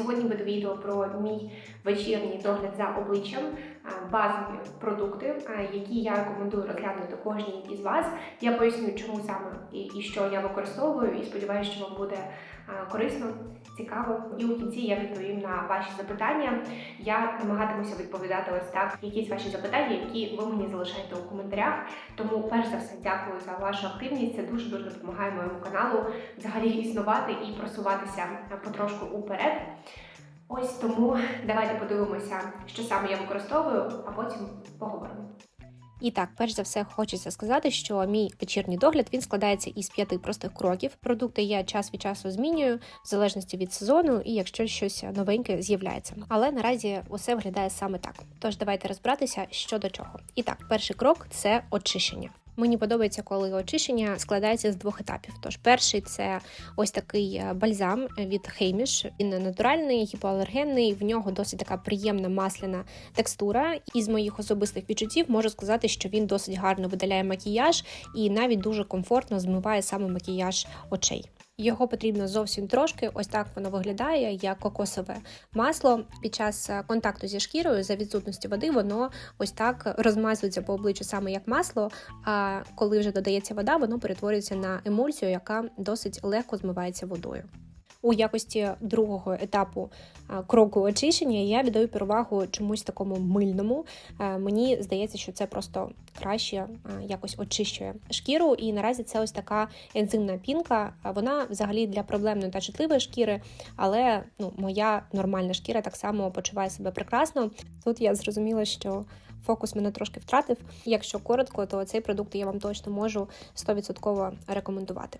сьогодні буде відео про мій вечірній догляд за обличчям, базові продукти, які я рекомендую розглянути кожній із вас. Я поясню, чому саме і, що я використовую, і сподіваюся, що вам буде корисно, цікаво. І у кінці я відповім на ваші запитання. Я намагатимуся відповідати ось так якісь ваші запитання, які ви мені залишаєте у коментарях. Тому, перш за все, дякую за вашу активність. Це дуже дуже допомагає моєму каналу взагалі існувати і просуватися потрошку уперед. Ось тому давайте подивимося, що саме я використовую, а потім поговоримо. І так, перш за все, хочеться сказати, що мій вечірній догляд він складається із п'яти простих кроків. Продукти я час від часу змінюю в залежності від сезону і якщо щось новеньке з'являється. Але наразі усе виглядає саме так. Тож давайте розбиратися, що до чого. І так, перший крок це очищення. Мені подобається, коли очищення складається з двох етапів. Тож, перший це ось такий е, бальзам від Хейміш. Він натуральний, гіпоалергенний. В нього досить така приємна масляна текстура. І з моїх особистих відчуттів можу сказати, що він досить гарно видаляє макіяж і навіть дуже комфортно змиває саме макіяж очей. Його потрібно зовсім трошки. Ось так воно виглядає як кокосове масло. Під час е, контакту зі шкірою за відсутності води воно ось так розмазується по обличчю саме як масло. А коли вже додається вода, воно перетворюється на емульсію, яка досить легко змивається водою. У якості другого етапу кроку очищення я віддаю перевагу чомусь такому мильному. Мені здається, що це просто краще якось очищує шкіру. І наразі це ось така ензимна пінка. Вона взагалі для проблемної та чутливої шкіри, але ну, моя нормальна шкіра так само почуває себе прекрасно. Тут я зрозуміла, що фокус мене трошки втратив. Якщо коротко, то цей продукт я вам точно можу 100% рекомендувати.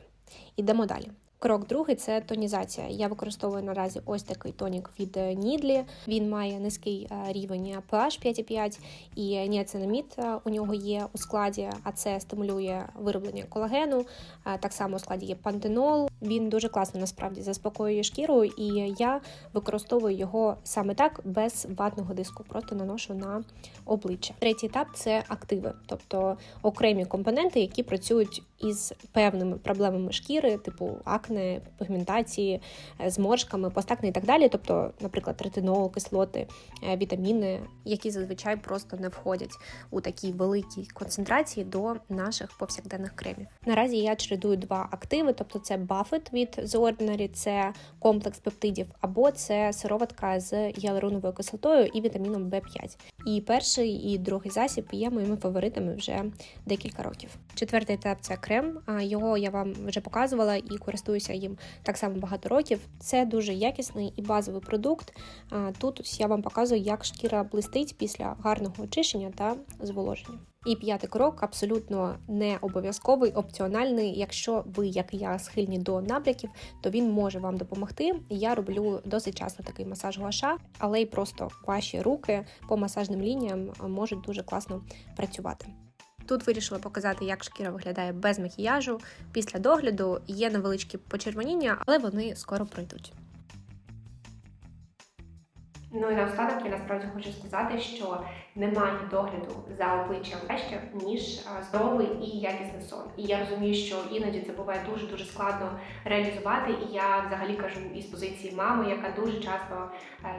Ідемо далі. Крок другий це тонізація. Я використовую наразі ось такий тонік від Нідлі. Він має низький е, рівень pH 5,5 і ніацинамід е, у нього є у складі, а це стимулює вироблення колагену. Е, Так само у складі є пантенол. Він дуже класно насправді заспокоює шкіру, і я використовую його саме так без ватного диску, просто наношу на обличчя. Третій етап це активи, тобто окремі компоненти, які працюють із певними проблемами шкіри, типу акне, пігментації, е, зморшками, постакне і так далі. Тобто, наприклад, ретинол, кислоти, е, вітаміни, які зазвичай просто не входять у такій великій концентрації до наших повсякденних кремів. Наразі я чередую два активи, тобто це Buffet від The Ordinary, це комплекс пептидів, або це сироватка з гіалуроновою кислотою і вітаміном В5. І перший і другий засіб є моїми фаворитами вже декілька років. Четвертий етап це крем. Його я вам вже показувала і користуюся їм так само багато років. Це дуже якісний і базовий продукт. Тут я вам показую, як шкіра блистить після гарного очищення та зволоження. І п'ятий крок абсолютно не обов'язковий, опціональний. Якщо ви, як я, схильні до набряків, то він може вам допомогти. Я роблю досить часто такий масаж гуаша, але й просто ваші руки по масажним лініям можуть дуже класно працювати. Тут вирішила показати, як шкіра виглядає без макіяжу. Після догляду є невеличкі почервоніння, але вони скоро пройдуть. Ну і наостанок я насправді хочу сказати, що немає догляду за обличчям краще, ніж здоровий і якісний сон. І я розумію, що іноді це буває дуже дуже складно реалізувати. І я взагалі кажу із позиції мами, яка дуже часто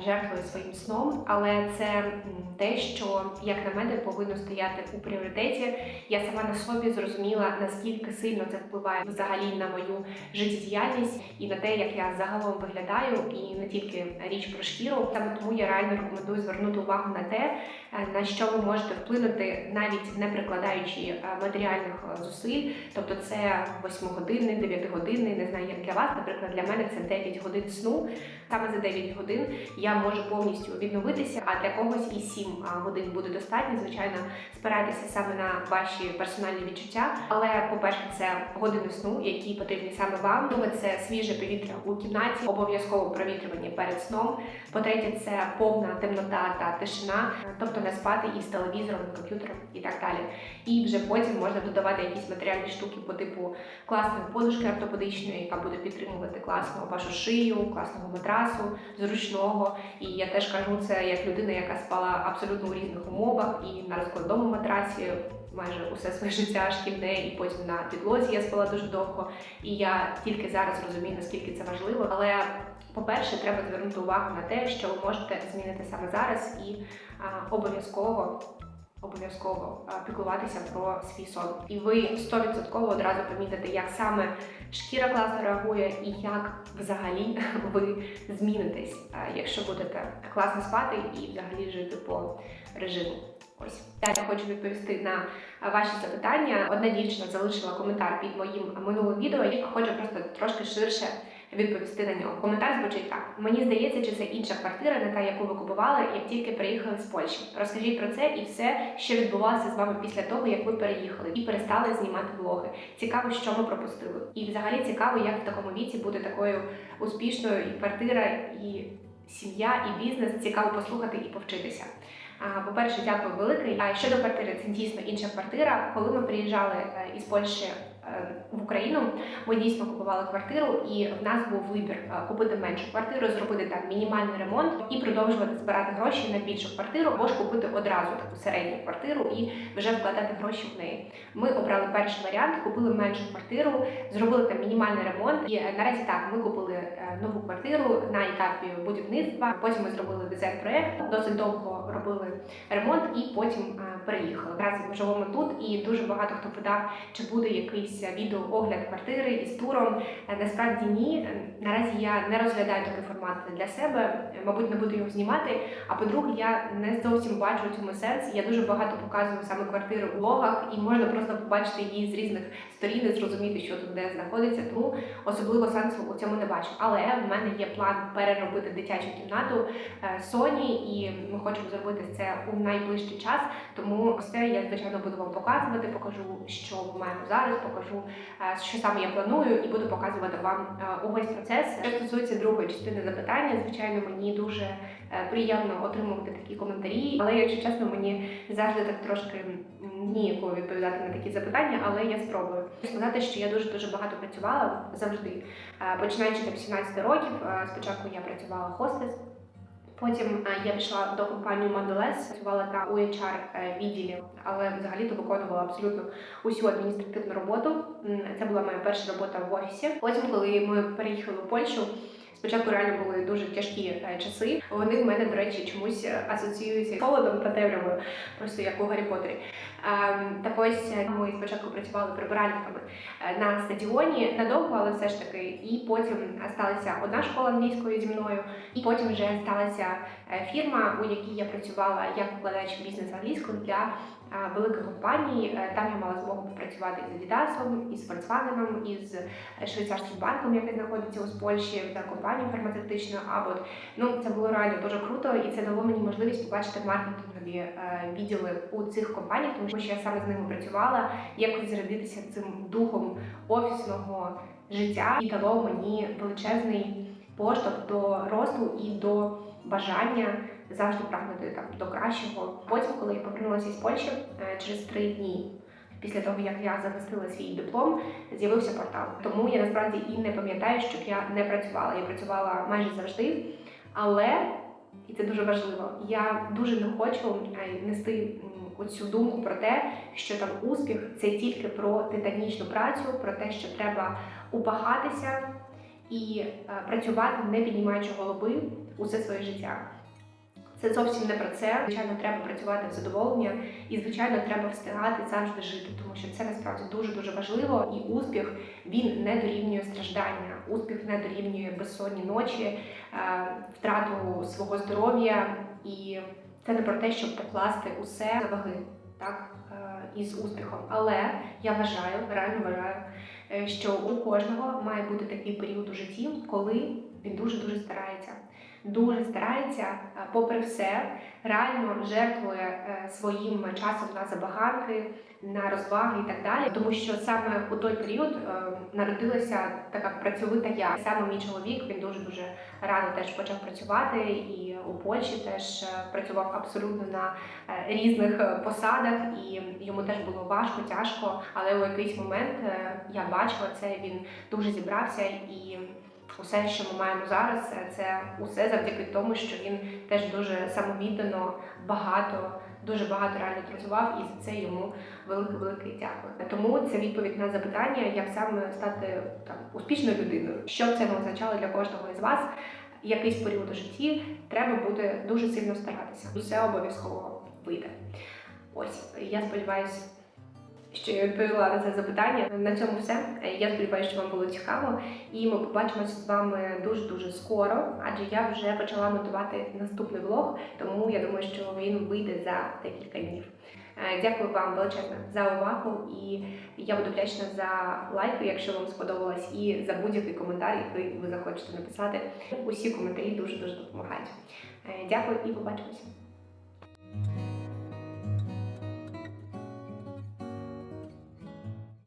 жертвує своїм сном. Але це те, що як на мене повинно стояти у пріоритеті. Я сама на собі зрозуміла, наскільки сильно це впливає взагалі на мою життєдіяльність і на те, як я загалом виглядаю, і не тільки річ про шкіру. Саме тому я реально рекомендую звернути увагу на те, е, на що ви можете вплинути, навіть не прикладаючи е, матеріальних е, зусиль. Тобто це 8-годинний, 9-годинний, не знаю, як для вас. Наприклад, для мене це 9 годин сну. Саме за 9 годин я можу повністю відновитися, а для когось і 7 годин буде достатньо. Звичайно, спирайтеся саме на ваші персональні відчуття. Але, по-перше, це години сну, які потрібні саме вам. Друге, це свіже повітря у кімнаті, обов'язково провітрювання перед сном. По-третє, це повна темнота та тишина, тобто не спати із телевізором, комп'ютером і так далі. І вже потім можна додавати якісь матеріальні штуки по типу класної подушки ортопедичної, яка буде підтримувати класно вашу шию, класного матрасу, зручного. І я теж кажу це як людина, яка спала абсолютно у різних умовах і на розкладному матрасі. Майже усе своє життя шкільне, і потім на підлозі я спала дуже довго. І я тільки зараз розумію, наскільки це важливо. Але по-перше, треба звернути увагу на те, що ви можете змінити саме зараз, і обов'язково обов'язково піклуватися про свій сон. І ви 100% одразу помітите, як саме шкіра класно реагує і як взагалі ви змінитесь, якщо будете класно спати і взагалі жити по режиму. Ось далі хочу відповісти на ваші запитання. Одна дівчина залишила коментар під моїм минулим відео, і хочу просто трошки ширше відповісти на нього. Коментар звучить так: мені здається, чи це інша квартира, не та, яку ви купували, як тільки приїхали з Польщі. Розкажіть про це і все, що відбувалося з вами після того, як ви переїхали і перестали знімати влоги. Цікаво, що ми пропустили. І взагалі цікаво, як в такому віці бути такою успішною і квартира, і сім'я, і бізнес. Цікаво послухати і повчитися. По-перше, дякую велике. А щодо квартири, це дійсно інша квартира. Коли ми приїжджали е, із Польщі е, в Україну, ми дійсно купували квартиру, і в нас був вибір е, купити меншу квартиру, зробити там мінімальний ремонт і продовжувати збирати гроші на більшу квартиру, або ж купити одразу таку середню квартиру і вже вкладати гроші в неї. Ми обрали перший варіант, купили меншу квартиру, зробили там мінімальний ремонт. І наразі так ми купили нову квартиру на етапі будівництва. Потім ми зробили дизайн проєкт, досить довго робили ремонт і потім е, переїхали. Наразі ми живемо тут, і дуже багато хто питав, чи буде якийсь відеоогляд квартири із туром. Е, Насправді ні. Е, Наразі я не розглядаю такий формат для себе. Мабуть, не буду його знімати. А по-друге, я не зовсім бачу в цьому сенс. Я дуже багато показую саме квартири у влогах, і можна просто побачити її з різних сторін і зрозуміти, що тут де знаходиться. Тому особливо сенсу у цьому не бачу. Але в мене є план переробити дитячу кімнату Соні, і ми хочемо зробити це у найближчий час. Тому все я звичайно буду вам показувати. Покажу, що ми маємо зараз, покажу, е, що саме я планую, і буду показувати вам е, увесь процес. Що стосується другої частини запитання, звичайно, мені дуже е, приємно отримувати такі коментарі. Але якщо чесно, мені завжди так трошки м, ніяково відповідати на такі запитання, але я спробую сказати, що я дуже дуже багато працювала завжди. Починаючи там 17 років, спочатку я працювала хостес. Потім е, я пішла до компанії Mondelez, працювала там у HR е, відділі, але взагалі то виконувала абсолютно усю адміністративну роботу. Це була моя перша робота в офісі. Потім, коли ми переїхали в Польщу. Спочатку реально були дуже тяжкі е, часи. Вони в мене, до речі, чомусь е, асоціюються холодом та темрявою, просто як у Гаррі Поттері. Ем, Так ось е, ми спочатку працювали прибиральниками на стадіоні надовго, але все ж таки. І потім сталася одна школа англійською зі мною, і потім вже сталася фірма, у якій я працювала як викладач бізнес англійською для е, великих компаній. Е, Там я мала змогу попрацювати з Adidas, із Volkswagen, із е, швейцарським банком, який знаходиться у Польщі, та компанією фармацевтичною Abbott. Ну це було реально дуже круто, і це дало мені можливість побачити маркетингові е, відділи у цих компаніях, тому що я саме з ними працювала, якось зарядитися цим духом офісного життя і дало мені величезний поштовх до росту і до бажання завжди прагнути там до кращого. Потім, коли я повернулася із Польщі е, через три дні. Після того, як я захистила свій диплом, з'явився портал. Тому я насправді і не пам'ятаю, щоб я не працювала. Я працювала майже завжди, але і це дуже важливо. Я дуже не хочу е, нести оцю думку про те, що там успіх це тільки про титанічну працю, про те, що треба упахатися і е, працювати, не піднімаючи голови усе своє життя. Це зовсім не про це. Звичайно, треба працювати в задоволення, і звичайно, треба встигати завжди жити, тому що це насправді дуже дуже важливо. І успіх він не дорівнює страждання, успіх не дорівнює безсонні ночі, е, втрату свого здоров'я. І це не про те, щоб покласти усе на ваги, так е, із успіхом. Але я вважаю, реально вважаю, е, що у кожного має бути такий період у житті, коли він дуже дуже старається. Дуже старається, е, попри все, реально жертвує е, своїм часом на забаганки, на розваги і так далі. Тому що саме у той період е, народилася така працьовита я. Саме мій чоловік він дуже дуже рано теж почав працювати, і у Польщі теж працював абсолютно на різних посадах, і йому теж було важко, тяжко. Але у якийсь момент я бачила це. Він дуже зібрався і. Усе, що ми маємо зараз, е, це усе завдяки тому, що він теж дуже самовіддано багато дуже багато реально працював, і за це йому велике велике дякую. Тому це відповідь на запитання, як саме стати там успішною людиною. Що це не означало для кожного із вас. Якийсь період у житті треба буде дуже сильно старатися. Усе обов'язково вийде. Ось я сподіваюся, що я відповіла на це запитання. На цьому все. Я сподіваюся, що вам було цікаво, і ми побачимося з вами дуже дуже скоро, адже я вже почала монтувати наступний влог, тому я думаю, що він вийде за декілька днів. Е, Дякую вам величезно за увагу, і я буду вдячна за лайки, якщо вам сподобалось, і за будь-який коментар, який ви захочете написати. Усі коментарі дуже дуже допомагають. Е, Дякую і побачимося.